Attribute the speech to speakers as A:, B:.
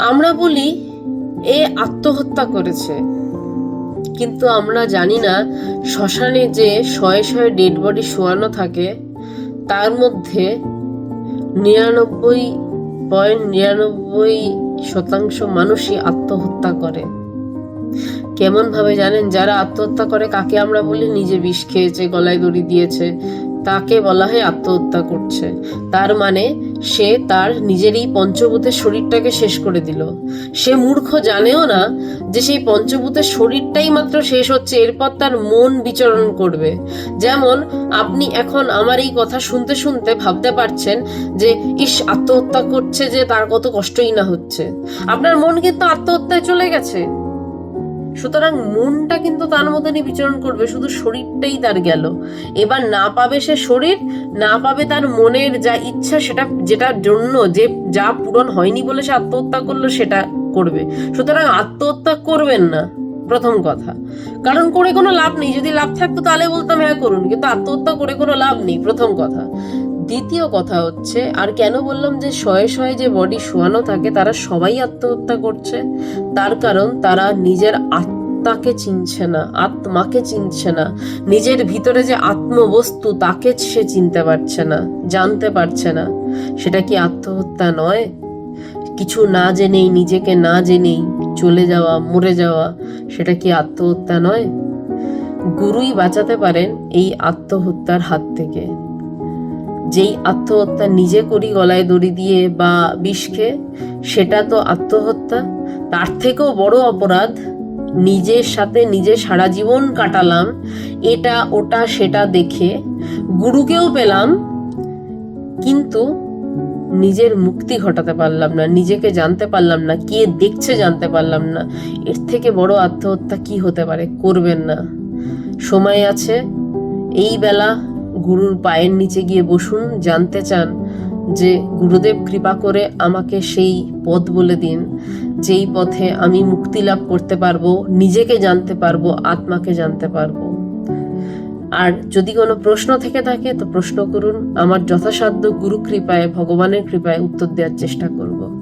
A: আমরা বলি, এ আত্মহত্যা করেছে। কিন্তু আমরা জানি না, শ্মশানে যে শয়ে শয়ে ডেড বডি শোয়ানো থাকে, তার মধ্যে নিরানব্বই পয়েন্ট নিরানব্বই শতাংশ মানুষই আত্মহত্যা করে। কেমন ভাবে জানেন, যারা আত্মহত্যা করে, কাকে আমরা বলি? নিজে বিষ খেয়েছে, গলায় দড়ি দিয়েছে, তাকে বলা হয় আত্মহত্যা করছে। তার মানে সে তার নিজেরই পঞ্চভূতের শরীরটাকে শেষ করে দিল। সে মূর্খ জানেও না যে সেই পঞ্চভূতের শরীরটাই মাত্র শেষ হচ্ছে, এরপর তার মন বিচরণ করবে। যেমন আপনি এখন আমার এই কথা শুনতে শুনতে ভাবতে পারছেন যে, ইস, আত্মহত্যা করছে যে তার কত কষ্টই না হচ্ছে। আপনার মন কিন্তু আত্মহত্যায় চলে গেছে। সুতরাং মনটা কিন্তু তার মতনই বিচরণ করবে, শুধু শরীরটাই তার গেল। এবার না পাবে সে শরীর, না পাবে তার মনের যা ইচ্ছা সেটা, যেটার জন্য যে যা পূরণ হয়নি বলে সে আত্মহত্যা করল সেটা করবে। সুতরাং আত্মহত্যা করবেন না, প্রথম কথা। কারণ করে কোনো লাভ নেই, যদি লাভ থাকতো তাহলে বলতাম হ্যাঁ করুন। কিন্তু আত্মহত্যা করে কোনো লাভ নেই, প্রথম কথা। দ্বিতীয় কথা হচ্ছে, আর কেন বললাম যে শয়ে শয়ে যে বডি শোয়ানো থাকে, তারা সবাই আত্মহত্যা করছে। তার কারণ তারা নিজের আত্মাকে চিনছে না, আত্মাকে চিনছে না। নিজের ভিতরে যে আত্মবস্তু, তাকে সে চিনতে পারছে না, জানতে পারছে না। সেটা কি আত্মহত্যা নয়? কিছু না জেনেই, নিজেকে না জেনেই চলে যাওয়া, মরে যাওয়া, সেটা কি আত্মহত্যা নয়? গুরুই বাঁচাতে পারেন এই আত্মহত্যার হাত থেকে। যেই আত্মহত্যা নিজে করি, গলায় দড়ি দিয়ে বা বিষ খেয়ে, সেটা তো আত্মহত্যা। তার থেকেও বড় অপরাধ, নিজের সাথে নিজে সারা জীবন কাটালাম, এটা, ওটা, সেটা দেখে গুরুকেও পেলাম, কিন্তু নিজের মুক্তি ঘটাতে পারলাম না, নিজেকে জানতে পারলাম না, কে দেখছে জানতে পারলাম না। এর থেকে বড় আত্মহত্যা কি হতে পারে, করবেন না। সময় আছে, এই বেলা গুরুর পায়ের নিচে গিয়ে বসুন, জানতে চান যে গুরুদেব কৃপা করে আমাকে সেই পথ বলে দিন, যেই পথে আমি মুক্তি লাভ করতে পারব, নিজেকে জানতে পারব, আত্মাকে জানতে পারব। আর যদি কোনো প্রশ্ন থেকে থাকে, তো প্রশ্ন করুন। আমার যথাসাধ্য গুরু কৃপায়, ভগবানের কৃপায় উত্তর দেওয়ার চেষ্টা করব।